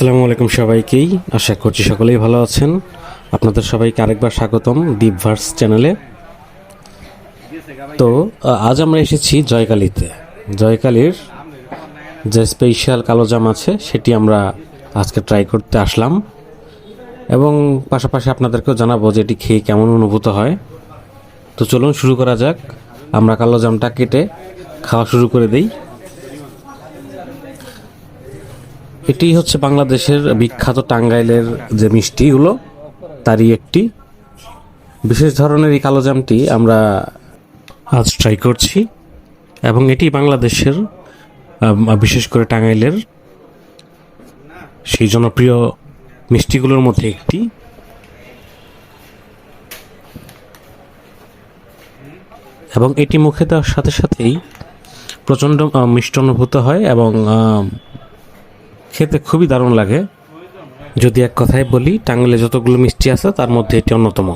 আসসালামু আলাইকুম সবাইকেই। আশা করছি সকলেই ভালো আছেন। আপনাদের সবাইকে আরেকবার স্বাগতম ডিপ ভার্স চ্যানেলে তো আজ আমরা এসেছি জয়কালীতে। জয়কালীর যে স্পেশাল কালো জাম আছে, সেটি আমরা আজকে ট্রাই করতে আসলাম। এবং পাশাপাশি আপনাদেরকেও জানাব যে এটি খেয়ে কেমন অনুভূত হয়। তো চলুন শুরু করা যাক। আমরা কালো জামটা কেটে খাওয়া শুরু করে দিই। এটি হচ্ছে বাংলাদেশের বিখ্যাত টাঙ্গাইলের যে মিষ্টিগুলো, তারই একটি। বিশেষ ধরনের এই কালো জামটি আমরা আজ ট্রাই করছি এবং এটি বাংলাদেশের বিশেষ করে টাঙ্গাইলের সেই জনপ্রিয় মিষ্টিগুলোর মধ্যে একটি। এবং এটি মুখে দেওয়ার সাথে সাথেই প্রচণ্ড মিষ্ট অনুভূত হয় এবং খেতে খুবই দারুণ লাগে। যদি এক কথায় বলি টাঙ্গলে যতগুলো মিষ্টি আছে, তার মধ্যে এটি অন্যতম।